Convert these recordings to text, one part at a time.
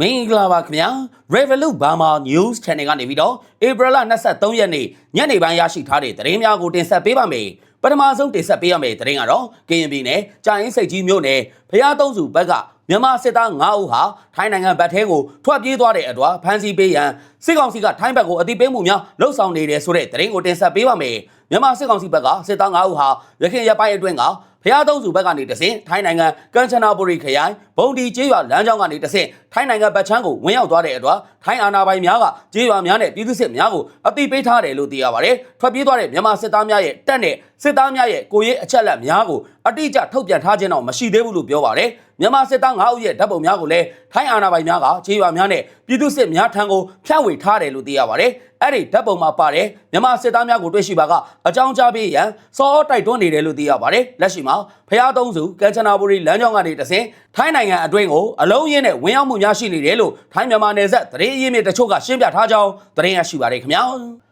မင်္ဂလာပါခင်ဗျာ Revolut Burma News Channel ကနေပြီးတော့ April 23ရက်နေ့ညနေပိုင်းရရှိထားတဲ့သတင်းများကိုတင်ဆက်ပေးပါမယ်ပထမဆုံးတင်ဆက်ပေးရမယ့်သတင်းကတော့ကရင်ပြည်နယ်ကြာရင်စိတ်ကြီးမြို့နယ်ဖျားသုံးစုဘက်က မြန်မာစစ်သား9ဦးဟာထိုင်းနိုင်ငံဗတ်ထဲကိုထွက်ပြေးသွားတဲ့အတွက်ဖမ်းဆီးပေးရန်စစ်ကောင်စီကထိုင်းဘက်ကိုအတိပေးမှုများလှုပ်ဆောင်နေတယ်ဆိုတဲ့သတင်းကိုတင်ဆက်ပေးပါမယ်မြန်မာစစ်ကောင်စီဘက်ကစစ်သား9ဦးဟာရခိုင်ရပိုင်းအတွင်းကဖျားသုံးစုဘက်ကနေတဆင့်ထိုင်းနိုင်ငံကန်ချနာဘူရီခရိုင်ဘုံဒီကျေးရွာလမ်းကြောင်းကနေတဆင့်ထိုင်းနိုင်ငံဗတ်ချမ်းကိုဝင်ရောက်သွားတဲ့အတွက်ထိုင်းအာဏာပိုင်များကကျေးရွာများနဲ့ပြည်သူစစ်များကိုအတိပေးထားတယ်လို့သိရပါတယ်ထွက်ပြေးသွားတဲ့မြန်မာစစ်သားများရဲ့တပ်နဲ့စစ်သားများရဲ့ကိုရေးအချက်အလက်များကိုအတိအကျထုတ်ပြန်ထားခြင်းတော့မရှိသေးဘူးလို့ပြောပါတယ် မြန်မာစစ်သား9ဦးရဲ့ဓာတ်ပုံများကိုလည်းထိုင်းအာဏာပိုင်များကခြေရွာများနဲ့ပြည်သူစစ်များထံကိုဖြန့်ဝေထားတယ်လို့သိရပါတယ်။အဲ့ဒီဓာတ်ပုံမှာပါတဲ့မြန်မာစစ်သားများကိုတွေ့ရှိပါကအကြောင်းကြားပေးရန်စောတိုက်တွန်းနေတယ်လို့သိရပါတယ်။လက်ရှိမှာဖျားသုံးစုကမ်ချနာဘူရီလမ်းကြောင်းကနေတဆင်ထိုင်းနိုင်ငံအတွင်းကိုအလုံးရင်းနဲ့ဝင်ရောက်မှုများရှိနေတယ်လို့ထိုင်းမြန်မာနယ်စပ်သတင်းအရင်းမြစ်တချို့ကရှင်းပြထားကြောင်းသတင်းရရှိပါတယ်ခင်ဗျာ။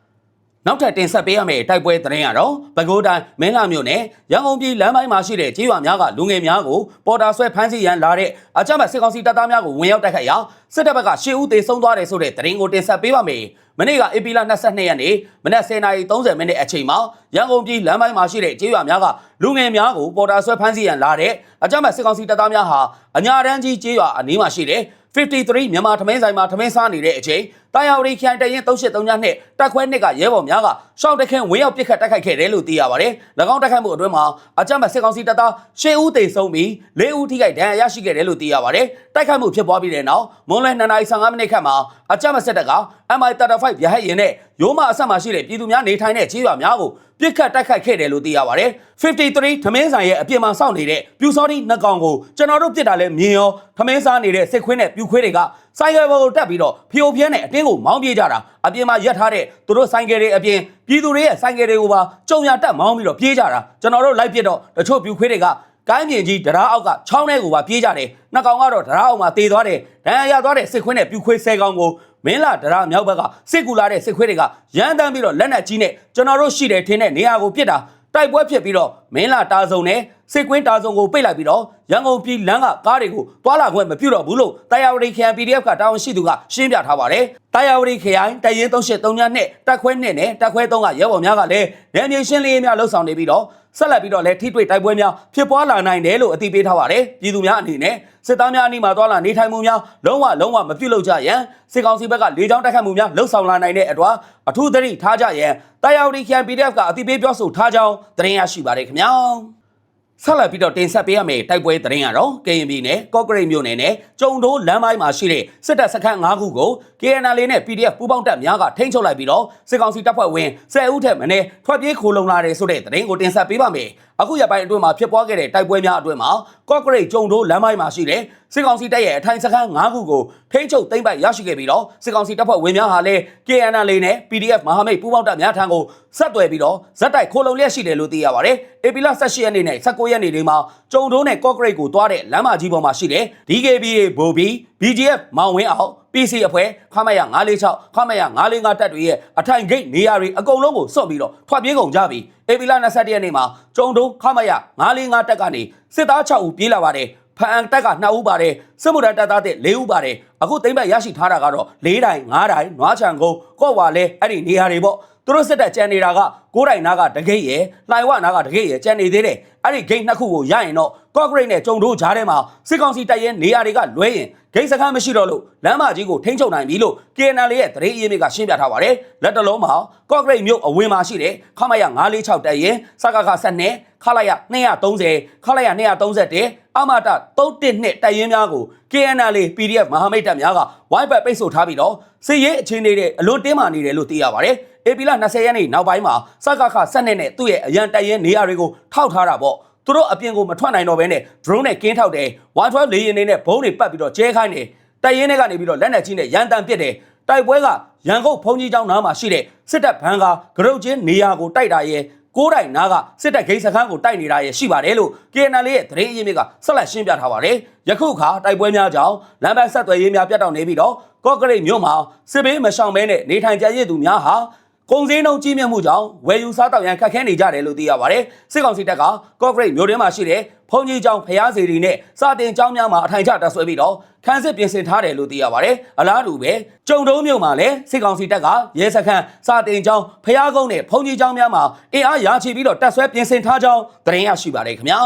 နောက်ထပ်တင်ဆက်ပေးရမယ့်တိုက်ပွဲသတင်းကတော့ပဲခူးတိုင်းမင်းလာမြို့နယ်ရန်ကုန်ပြည်လမ်းပိုင်းမှာရှိတဲ့ကြေးရွာများကလူငယ်များကိုပေါ်တာဆွဲဖမ်းဆီးရန်လာတဲ့အကြမ်းဖက်စစ်ကောင်စီတပ်သားများကိုဝင်ရောက်တိုက်ခိုက်ရာစစ်တပ်ဘက်ကရှေ့ဦးသေဆုံးသွားတယ်ဆိုတဲ့သတင်းကိုတင်ဆက်ပေးပါမယ်။မနေ့ကဧပြီလ22ရက်နေ့မနက်10:30မိနစ်အချိန်မှာရန်ကုန်ပြည်လမ်းပိုင်းမှာရှိတဲ့ကြေးရွာများကလူငယ်များကိုပေါ်တာဆွဲဖမ်းဆီးရန်လာတဲ့အကြမ်းဖက်စစ်ကောင်စီတပ်သားများဟာအညာတန်းကြီးကြေးရွာအနီးမှာရှိတဲ့53မြန်မာထမင်းဆိုင်မှာထမင်းစားနေတဲ့အချိန် တာယာဝတီခိုင်တရင်383ညနဲ့တက်ခွဲနှစ်ကရဲဘော်များကရှောင်းတခင်ဝင်းရောက်ပစ်ခတ်တိုက်ခိုက်ခဲ့တယ်လို့သိရပါတယ်။၎င်းတိုက်ခိုက်မှုအတွင်းမှာအကြမ်းဖက်စစ်ကောင်စီတပ်သား10ဦးသေဆုံးပြီး4ဦးထိခိုက်ဒဏ်ရာရရှိခဲ့တယ်လို့သိရပါတယ်။တိုက်ခိုက်မှုဖြစ်ပွားပြီးတဲ့နောက်မွန်းလွဲ2:55မိနစ်ခန့်မှာအကြမ်းဖက်စစ်တပ်က MI35 ရဟတ်ရင်နဲ့ရိုးမအဆက်မှာရှိတဲ့ပြည်သူများနေထိုင်တဲ့ခြေရွာများကိုပြစ်ခတ်တိုက်ခိုက်ခဲ့တယ်လို့သိရပါတယ်။53ထမင်းဆိုင်ရဲ့အပြင်မှာစောင့်နေတဲ့ပြူစောတိနှစ်ကောင်ကိုကျွန်တော်တို့ပြစ်တာလဲမြင်ရောထမင်းစားနေတဲ့စစ်ခွင်းနဲ့ပြူခွေးတွေကဆိုင်ကယ်ပေါ်ကိုတက်ပြီးတော့ဖျို့ဖျန်းနဲ့အတင်းကိုမောင်းပြေးကြတာအပြင်မှာရက်ထားတဲ့သူတို့ဆိုင်ကယ်တွေအပြင်ပြည်သူတွေရဲ့ဆိုင်ကယ်တွေကိုပါကြုံရတက်မောင်းပြီးတော့ပြေးကြတာကျွန်တော်တို့လိုက်ပြစ်တော့တချို့ပြူခွေးတွေကကိုင်းပြင်ကြီးဒရာအောက်ကချောင်းထဲကိုပါပြေးကြတယ်နှစ်ကောင်ကတော့ဒရာအောက်မှာတေသွားတယ်ဒဏ်ရာရသွားတဲ့စစ်ခွင်းနဲ့ပြူခွေးဆဲကောင်ကိုမင်းလာဒရာမြောက်ဘက်ကစစ်ကူလာတဲ့စစ်ခွေးတွေကရမ်းတမ်းပြီးတော့လက်နက်ကြီးနဲ့ကျွန်တော်တို့ရှိတယ်ထင်တဲ့နေရာကိုပစ်တာ တိုက်ပွဲဖြစ်ပြီးတော့မင်းလာတာစုံနဲ့စစ်ကွင်းတာစုံကိုပိတ်လိုက်ပြီးတော့ရန်ကုန်ပြည်လမ်းကကားတွေကိုတွာလာခွင့်မပြုတော့ဘူးလို့တာယာဝတီခရိုင် PDF ကတာဝန်ရှိသူကရှင်းပြထားပါတယ်။တာယာဝတီခရိုင်တရင်383ညနဲ့တက်ခွဲ2နဲ့တက်ခွဲ3ကရဲဘော်များကလည်းနယ်မြေရှင်းလင်းရေးများလှုပ်ဆောင်နေပြီးတော့ ဆက်လက်ပြီးတော့လည်းထိတွေ့တိုက်ပွဲများဖြစ်ပွားလာနိုင်တယ်လို့အသိပေးထားပါတယ်။ပြည်သူများအနေနဲ့စစ်သားများအနီးမှာတွာလာနေထိုင်မှုများလုံးဝလုံးဝမပြုလုပ်ကြရန်စစ်ကောင်စီဘက်ကလေကြောင်းတိုက်ခတ်မှုများလှုပ်ဆောင်လာနိုင်တဲ့အတွက်အထူးသတိထားကြရန်တာယာဝတီခရိုင် PDF ကအသိပေးပြောဆိုထားကြောင်းသတင်းရရှိပါတယ်ခင်ဗျာ။ ဆက်လက်ပြီးတော့တင်ဆက်ပေးရမယ့်တိုက်ပွဲသတင်းကတော့ကရင်ပြည်နယ်ကော့ကရိတ်မြို့နယ်နဲ့ကျုံတိုးလမ်းပိုင်းမှာရှိတဲ့စစ်တပ်စခန်း၅ခုကို KNL နဲ့ PDF ပူးပေါင်းတပ်များကထိန်းချုပ်လိုက်ပြီးတော့စစ်ကောင်စီတပ်ဖွဲ့ဝင်10ဦးထက်မနည်းထွက်ပြေးခိုလုံလာတယ်ဆိုတဲ့သတင်းကိုတင်ဆက်ပေးပါမယ်။အခုရပိုင်းအတွင်းမှာဖြစ်ပွားခဲ့တဲ့တိုက်ပွဲများအတွင်းမှာကော့ကရိတ်ကျုံတိုးလမ်းပိုင်းမှာရှိတဲ့ စစ်ကောင်စီတပ်ရဲ့အထိုင်စခန်း၅ခုကိုထိန်းချုပ်သိမ်းပိုက်ရရှိခဲ့ပြီးတော့စစ်ကောင်စီတပ်ဖွဲ့ဝင်များဟာလည်း KNL နဲ့ PDF မဟာမိတ်ပူးပေါင်းတပ်များထံကိုဆက်သွယ်ပြီးတော့ဇက်တိုက်ခိုလုံလျက်ရှိတယ်လို့သိရပါတယ်။ AP လ18ရက်နေ့နဲ့19ရက်နေ့တွေမှာကျုံတိုးနဲ့ကော့ကရိတ်ကိုသွားတဲ့လမ်းမကြီးပေါ်မှာရှိတဲ့ DKBA ဘိုဘီ BGF မောင်ဝင်းအောင် PC အဖွဲ့ခမရ946ခမရ945တပ်တွေရဲ့အထိုင်ဂိတ်နေရာတွေအကုန်လုံးကိုစွန့်ပြီးတော့ထွက်ပြေးကုန်ကြပြီ။ AP လ21ရက်နေ့မှာကျုံတိုးခမရ945တပ်ကနေစစ်သား6ဦးပြေးလာပါတယ်။ဖ အန်တက်က2ဦးပါတယ်စစ်မှုထမ်းတပ်သားတဲ့4ဦးပါတယ်အခုသိမ့်ပတ်ရရှိထားတာကတော့4တိုင်5တိုင်နွားချံကုန်းကော့ဝါလဲအဲ့ဒီနေရာတွေပေါ့သူတို့စစ်တပ်ကြံနေတာက9တိုင်နားကတကိတ်ရယ်လှိုင်ဝနားကတကိတ်ရယ်ကြံနေသေးတယ်အဲ့ဒီဂိတ်နှစ်ခုကိုရရင်တော့ ကော့ဂရိတ်နဲ့ကြုံတို့ကြားထဲမှာစစ်ကောင်စီတပ်ရဲနေရာတွေကလွဲရင်ဂိတ်စခန်းမရှိတော့လို့လမ်းမကြီးကိုထိန်းချုပ်နိုင်ပြီလို့ KNL ရဲ့သတင်းအရင်းမြစ်ကရှင်းပြထားပါတယ်လက်တလုံးမှာကော့ဂရိတ်မြို့အဝင်မှာရှိတဲ့ခမရ946တပ်ရင်စကခ12ခလာရ230ခလာရ231အမတာ312တပ်ရင်းများကို KNL PDF မဟာမိတ်တပ်များကဝိုင်းပတ်ပိတ်ဆို့ထားပြီးတော့စစ်ရေးအခြေအနေတွေအလွန်တင်းမာနေတယ်လို့သိရပါတယ်။ဧပြီလ20ရက်နေ့နောက်ပိုင်းမှာစကခ12နဲ့သူ့ရဲ့အရန်တပ်ရင်းနေရာတွေကိုထောက်ထားတာပေါ့။ သူတို့အပြင်ကိုမထွက်နိုင်တော့ဘဲနဲ့ drone နဲ့ကင်းထောက်တယ်။ Y12 လေယာဉ်တွေနဲ့ဘုံးတွေပတ်ပြီးတော့ကျဲခိုင်းတယ်။တပ်ရင်းတွေကနေပြီးတော့လက်နက်ကြီးနဲ့ရန်တမ်းပစ်တယ်။တိုက်ပွဲကရန်ကုန်ဘုံကြီးကျောင်းနားမှာရှိတဲ့စစ်တပ်ဘန်ကာဂရုတ်ချင်းနေရာကိုတိုက်တာရဲ့ကိုးတိုင်နာကစစ်တပ်ဂိတ်စခန်းကိုတိုက်နေတာရဲ့ရှိပါတယ်လို့ KNL ရဲ့သတင်းအရင်းမြစ်ကဆက်လက်ရှင်းပြထားပါတယ်။ယခုခါတိုက်ပွဲများကြောင့်လမ်းဘက်ဆက်သွယ်ရေးများပြတ်တောက်နေပြီးတော့ကော့ကရိတ်မြို့မှာစစ်ဘေးမရှောင်ဘဲနဲ့နေထိုင်ကြရည်သူများဟာ ကုန်စည်နှုန်းကြီးမြင့်မှုကြောင့်ဝယ်ယူစားတောက်ရန်ခက်ခဲနေကြတယ်လို့သိရပါတယ်စစ်ကောင်စီတပ်ကကော့ဂရိတ်မြို့တွင်းမှာရှိတဲ့ဖုန်ကြီးကျောင်းဖျားစီတွေနဲ့စာတင်ကျောင်းများမှာအထိုင်ချတပ်ဆွဲပြီးတော့ခန်းစစ်ပြင်ဆင်ထားတယ်လို့သိရပါတယ်အလားတူပဲကြုံတုံးမြို့မှာလည်းစစ်ကောင်စီတပ်ကရဲစခန်းစာတင်ကျောင်းဖျားကုန်းနဲ့ဖုန်ကြီးကျောင်းများမှာအင်အားရာချီပြီးတော့တပ်ဆွဲပြင်ဆင်ထားကြောင်းသတင်းရရှိပါတယ်ခင်ဗျာ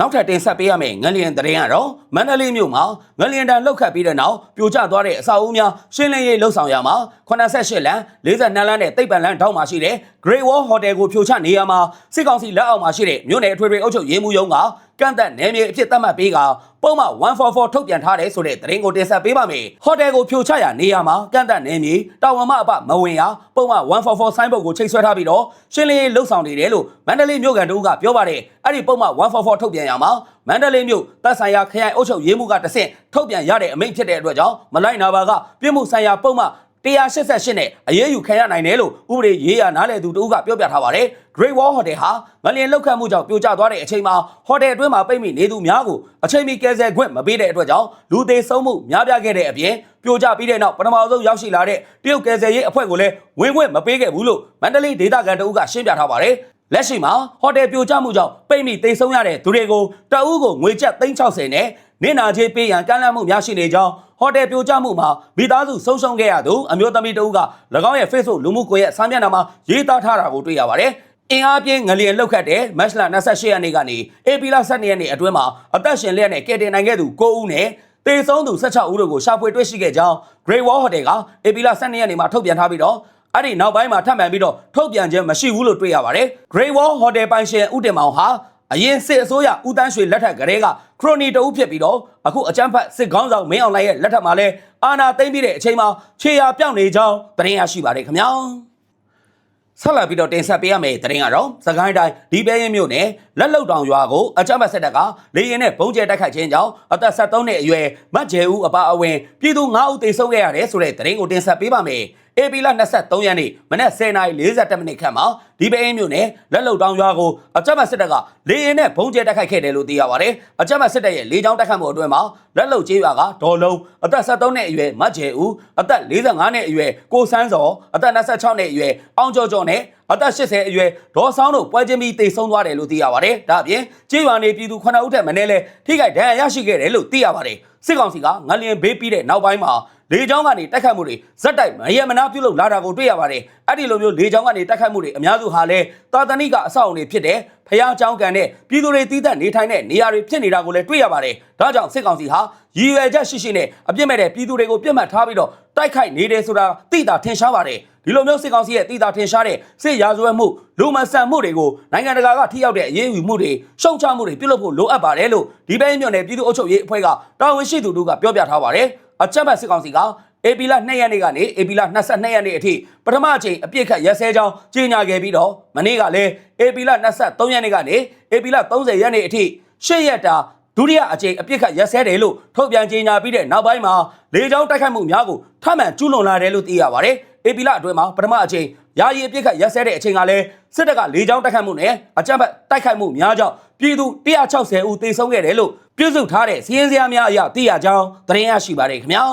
နောက်ထပ်တင်ဆက်ပေးရမယ့်ငလျင်သတင်းကတော့မန္တလေးမြို့မှာငလျင်တန်လှုပ်ခတ်ပြီးတဲ့နောက်ပြိုကျသွားတဲ့အဆောက်အဦများရှင်းလင်းရေးလှုပ်ဆောင်ရမှာ88လမ်း42လမ်းနဲ့တိတ်ပံလမ်းတောက်မှာရှိတဲ့ Great Wall Hotel ကိုဖြိုချနေရမှာစစ်ကောင်စီလက်အောက်မှာရှိတဲ့မြို့နယ်အထွေထွေအုပ်ချုပ်ရေးမှူးရုံးကကန့်သက်နယ်မြေအဖြစ်သတ်မှတ်ပေးကပုံမှန်144ထုတ်ပြန်ထားတယ်ဆိုတဲ့သတင်းကိုတင်ဆက်ပေးပါမယ်။ဟိုတယ်ကိုဖြိုချရနေရမှာကန့်သက်နယ်မြေတာဝန်မအပမဝင်ရပုံမှန်144ဆိုင်းဘုတ်ကိုချိတ်ဆွဲထားပြီးတော့ရှင်းလင်းရေးလှုပ်ဆောင်နေတယ်လို့မန္တလေးမြို့ကန်တို့ကပြောပါတယ်။အဲ့ဒီပုံမှန်144ထုတ်ပြန်ရမှာမန္တလေးမြို့တပ်ဆိုင်ရာခရိုင်အုပ်ချုပ်ရေးမှူးကတဆင့်ထုတ်ပြန်ရတဲ့အမိန့်ဖြစ်တဲ့အတွက်ကြောင့်မလိုက်နာပါကပြည်မှုဆိုင်ရာပုံမှန် 188နဲ့အရေးယူခံရနိုင်တယ်လို့ဥပဒေရေးရာနားလည်သူတို့ကပြောပြထားပါတယ်။ Great Wall Hotel ဟာငလျင်လောက်ခတ်မှုကြောင့်ပြိုကျသွားတဲ့အချိန်မှာဟိုတယ်အတွင်းမှာပိတ်မိနေသူများကိုအချိန်မီကယ်ဆယ်ခွင့်မပေးတဲ့အတွက်ကြောင့်လူသေးဆုံးမှုများပြားခဲ့တဲ့အပြင်ပြိုကျပြီးတဲ့နောက်ပထမဆုံးရောက်ရှိလာတဲ့တရုတ်ကယ်ဆယ်ရေးအဖွဲ့ကိုလည်းဝင်ခွင့်မပေးခဲ့ဘူးလို့မန္တလေးဒေသခံတို့ကရှင်းပြထားပါတယ်။လက်ရှိမှာဟိုတယ်ပြိုကျမှုကြောင့်ပိတ်မိတိတ်ဆုံးရတဲ့သူတွေကိုတအူးကိုငွေကျပ်360နဲ့နေနာချေးပေးရန်ကမ်းလှမ်းမှုများရှိနေကြောင်း ဟိုတယ်ပြိုကျမှုမှာမိသားစုဆုံးရှုံးခဲ့ရသူအမျိုးသမီးတဦးက၎င်းရဲ့ Facebook လူမှုကွန်ရက်စာမျက်နှာမှာရေးသားထားတာကိုတွေ့ရပါတယ်။အင်အားပြင်းငလျင်လှုပ်ခတ်တဲ့မတ်လ28ရက်နေ့ကနေဧပြီလ12ရက်နေ့အတွင်းမှာအသက်ရှင်လျက်နဲ့ကယ်တင်နိုင်ခဲ့သူ9ဦးနဲ့တေဆုံးသူ16ဦးတို့ကိုရှာဖွေတွေ့ရှိခဲ့ကြောင်း Great Wall Hotel ကဧပြီလ12ရက်နေ့မှာထုတ်ပြန်ထားပြီးတော့အဲ့ဒီနောက်ပိုင်းမှာထပ်မံပြီးတော့ထုတ်ပြန်ခြင်းမရှိဘူးလို့တွေ့ရပါတယ်။ Great Wall Hotel ပိုင်ရှင်ဦးတင်မောင်ဟာ အရင်စစ်အစိုးရဦးတန်းရွှေလက်ထက်ကလေးကခရိုနီတအုပ်ဖြစ်ပြီးတော့အခုအကြမ်းဖက်စစ်ကောင်းဆောင်မင်းအောင်လှိုင်ရဲ့လက်ထက်မှာလဲအာဏာသိမ်းပြီးတဲ့အချိန်မှာခြေရာပြောင်းနေကြောင်းသတင်းရရှိပါတယ်ခင်ဗျာဆက်လက်ပြီးတော့တင်ဆက်ပေးရမယ့်သတင်းကတော့စကိုင်းတိုင်းဒီပဲရင်မြို့နယ်လက်လုံတောင်ရွာကိုအကြမ်းဖက်စစ်တပ်ကလေရင်နဲ့ဘုံကျဲတိုက်ခိုက်ခြင်းကြောင့်အသက်73နှစ်အရွယ်မတ်ကျဲဦးအပါအဝင်ပြည်သူ9ဦးသေဆုံးခဲ့ရတယ်ဆိုတဲ့သတင်းကိုတင်ဆက်ပေးပါမယ်။ AP လ23ရက်နေ့မနက်10:40မိနစ်ခန့်မှာဒီပဲအင်းမြို့နယ်လက်လုံတောင်ရွာကိုအကြမ်းဖက်စစ်တပ်ကလေရင်နဲ့ဘုံကျဲတိုက်ခိုက်ခဲ့တယ်လို့သိရပါတယ်။အကြမ်းဖက်စစ်တပ်ရဲ့လေကြောင်းတိုက်ခိုက်မှုအတွင်းမှာလက်လုံကျေးရွာကဒေါ်လုံးအသက်73နှစ်အရွယ်မတ်ကျဲဦးအသက်45နှစ်အရွယ်ကိုစန်းစောအသက်26နှစ်အရွယ်အောင်ကျော်ကျော်နဲ့အသက်80အရွယ်ဒေါ်ဆောင်တို့ပွဲချင်းပြီးတိတ်ဆုံးသွားတယ်လို့သိရပါတယ်။ဒါအပြင်ကျေးရွာနေပြည်သူ9ဦးထက်မနည်းလဲထိခိုက်ဒဏ်ရာရရှိခဲ့တယ်လို့သိရပါတယ်။ စစ်ကောင်စီကငလျင်ဘေးပြီးတဲ့နောက်ပိုင်းမှာလေကြောင်းကနေတိုက်ခတ်မှုတွေဇက်တိုက်မရမနာပြုလုပ်လာတာကိုတွေ့ရပါတယ်။အဲ့ဒီလိုမျိုးလေကြောင်းကနေတိုက်ခတ်မှုတွေအများစုဟာလဲတာတနိကအဆောက်အုံတွေဖြစ်တဲ့ဖျားကြောင်းကန်တဲ့ပြည်သူတွေတီးတက်နေထိုင်တဲ့နေရာတွေဖြစ်နေတာကိုလည်းတွေ့ရပါတယ်။ဒါကြောင့်စစ်ကောင်စီဟာရည်ရွယ်ချက်ရှိရှိနဲ့အပြစ်မဲ့တဲ့ပြည်သူတွေကိုပြစ်မှတ်ထားပြီးတော့တိုက်ခိုက်နေတယ်ဆိုတာသိတာထင်ရှားပါတယ်။ဒီလိုမျိုးစစ်ကောင်စီရဲ့သိတာထင်ရှားတဲ့စစ်ရာဇဝတ်မှု လူမဆန်မှုတွေကိုနိုင်ငံတကာကထိရောက်တဲ့အရေးယူမှုတွေရှုံချမှုတွေပြုလုပ်ဖို့လိုအပ်ပါတယ်လို့ဒီဘဲမြို့နယ်ပြည်သူ့အုပ်ချုပ်ရေးအဖွဲ့ကတာဝန်ရှိသူတို့ကပြောပြထားပါတယ်အကြမ်းဖက်စစ်ကောင်စီကအေပီလာ2ရက်နေ့ကနေအေပီလာ22ရက်နေ့အထိပထမအချိန်အပြစ်ခတ်ရက်စဲကြောင်းကြေညာခဲ့ပြီးတော့မနေ့ကလည်းအေပီလာ23ရက်နေ့ကနေအေပီလာ30ရက်နေ့အထိ8ရက်တာဒုတိယအကြိမ်အပြစ်ခတ်ရက်စဲတယ်လို့ထုတ်ပြန်ကြေညာပြီးတဲ့နောက်ပိုင်းမှာလေကြောင်းတိုက်ခိုက်မှုများကိုထပ်မံကျူးလွန်လာတယ်လို့သိရပါတယ်။အေပီလာအတွင်းမှာပထမအကြိမ် ယာယီအပြစ်ခတ်ရက်စဲတဲ့အချိန်ကလည်းစစ်တပ်ကလေကြောင်းတိုက်ခိုက်မှုနဲ့အကြမ်းဖက်တိုက်ခိုက်မှုများကြောင့်ပြည်သူ160ဦးသေဆုံးခဲ့တယ်လို့ပြုစုထားတဲ့စီးရင်စရာများအရသိရကြောင်းသတင်းရရှိပါတယ်ခင်ဗျာ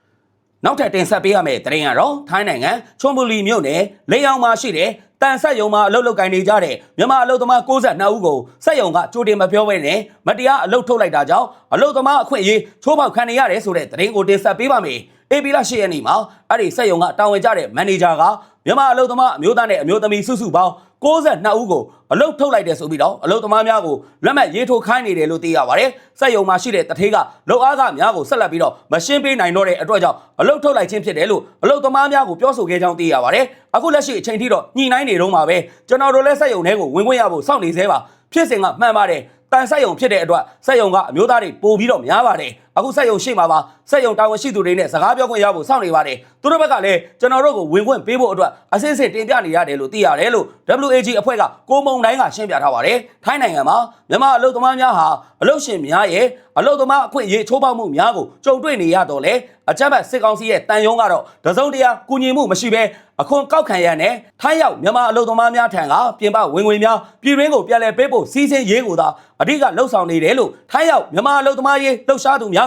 ။နောက်ထပ်တင်ဆက်ပေးရမယ့်သတင်းကတော့ထိုင်းနိုင်ငံချွန်ဘူလီမြို့နယ်လေယောင်မှာရှိတဲ့တန်ဆက်ယုံမှာအလုတ်လုတ်ကင်နေကြတဲ့မြန်မာအလုတ်သမား62ဦးကိုစက်ယုံကကြိုတင်မပြောဘဲနဲ့မတရားအလုတ်ထုတ်လိုက်တာကြောင့်အလုတ်သမားအခွင့်အရေးချိုးဖောက်ခံနေရတယ်ဆိုတဲ့သတင်းကိုတင်ဆက်ပေးပါမယ်။ AB လ10ရက်နေ့မှာအဲ့ဒီစက်ယုံကတာဝန်ကျတဲ့မန်နေဂျာကမြန်မာအလုတ်သမားအမျိုးသားနဲ့အမျိုးသမီးစုစုပေါင်း62ဦးကိုအလုတ်ထုတ်လိုက်တယ်ဆိုပြီးတော့အလုတ်သမားများကိုလက်မှတ်ရေးထိုးခိုင်းနေတယ်လို့သိရပါတယ်။စက်ယုံမှာရှိတဲ့တထေးကလုံအားကများကိုဆက်လက်ပြီးတော့မရှင်းပေးနိုင်တော့တဲ့အတွက်ကြောင့်အလုတ်ထုတ်လိုက်ခြင်းဖြစ်တယ်လို့အလုတ်သမားများကိုပြောဆိုခဲ့ကြောင်းသိရပါတယ်။အခုလက်ရှိအချိန်ထိတော့ညှိနှိုင်းနေတော့မှာပဲကျွန်တော်တို့လည်းစက်ယုံတွေကိုဝင်ခွင့်ရဖို့စောင့်နေသေးပါဖြစ်စဉ်ကမှန်ပါတယ်။တန်ဆက်ယုံဖြစ်တဲ့အတွက်ဆက်ယုံကအမျိုးသားတွေပို့ပြီးတော့များပါတယ် အခုဆက်ယုံရှိမှာပါဆက်ယုံတာဝန်ရှိသူတွေနဲ့စကားပြောခွင့်ရဖို့စောင့်နေပါတယ်သူတို့ဘက်ကလည်းကျွန်တော်တို့ကိုဝင်ခွင့်ပေးဖို့အတွက်အစစ်အစစ်တင်ပြနေရတယ်လို့သိရတယ်လို့ WAG အဖွဲ့ကကိုမုံတိုင်းကရှင်းပြထားပါတယ်ထိုင်းနိုင်ငံမှာမြန်မာအလုပ်သမားများဟာအလုပ်ရှင်များရဲ့အလုပ်သမားအခွင့်အရေးချိုးဖောက်မှုများကိုကြုံတွေ့နေရတော့လေအကြမ်းဖက်စစ်ကောင်စီရဲ့တန်ယုံကတော့တစုံတရာကူညီမှုမရှိဘဲအခွန်ကောက်ခံရတဲ့ထိုင်းရောက်မြန်မာအလုပ်သမားများထံကပြင်ပဝင်ငွေများပြည်တွင်းကိုပြန်လည်ပေးဖို့စီးစင်းရေးကိုသာအဓိကလှုပ်ဆောင်နေတယ်လို့ထိုင်းရောက်မြန်မာအလုပ်သမားရေးလှုပ်ရှားသူများ